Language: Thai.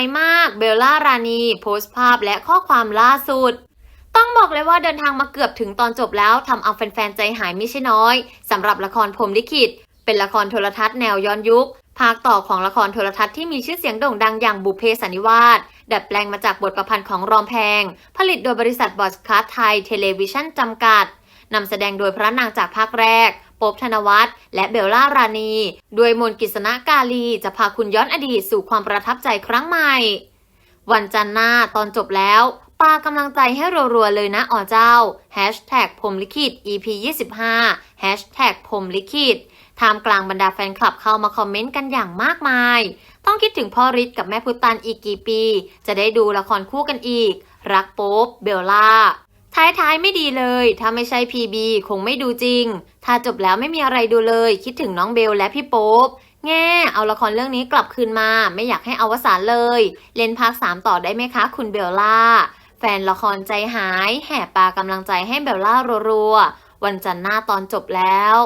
ายมาก เบลล่ารานีโพสต์ภาพและข้อความล่าสุด ต้องบอกเลยว่าเดินทางมาเกือบถึงตอนจบแล้วทำเอาแฟนๆ ใจหายไม่ใช่น้อยสำหรับละครพรมลิขิต เป็นละครโทรทัศน์แนวย้อนยุค ภาคต่อของละครโทรทัศน์ที่มีชื่อเสียงโด่งดังอย่างบุพเพสันนิวาสดัดแปลงมาจากบทประพันธ์ของรอมแพง ผลิตโดยบริษัทบอสคาร์ไทยเทเลวิชั่นจำกัดนำแสดงโดยพระนางจากภาคแรก โป๊บธนวัฒน์และเบลล่ารานีโดยมนกิษณกาลี จะพาคุณย้อนอดีตสู่ความประทับใจครั้งใหม่ วันจันทร์หน้าตอนจบแล้วปากำลังใจให้รัวๆเลยนะอ๋อเจ้า Hashtag พรมลิขิต EP 25 Hashtag พรมลิขิตท่ามกลางบรรดาแฟนคลับเข้ามาคอมเมนต์กันอย่างมากมาย ต้องคิดถึงพ่อฤทธิ์กับแม่พุตันอีกกี่ปี จะได้ดูละครคู่กันอีก รักโป๊บเบลล่า ท้ายไม่ดีเลย ถ้าไม่ใช่พีบีคงไม่ดูจริง ถ้าจบแล้วไม่มีอะไรดูเลย คิดถึงน้องเบลและพี่โป๊บแง่ เอาละครเรื่องนี้กลับคืนมา ไม่อยากให้อวสานเลย เล่นภาค 3 ต่อได้ไหมคะ คุณเบลล่า แฟนละครใจหาย แห่ปากำลังใจให้เบลล่ารัวๆ วันจันทร์หน้าตอนจบแล้ว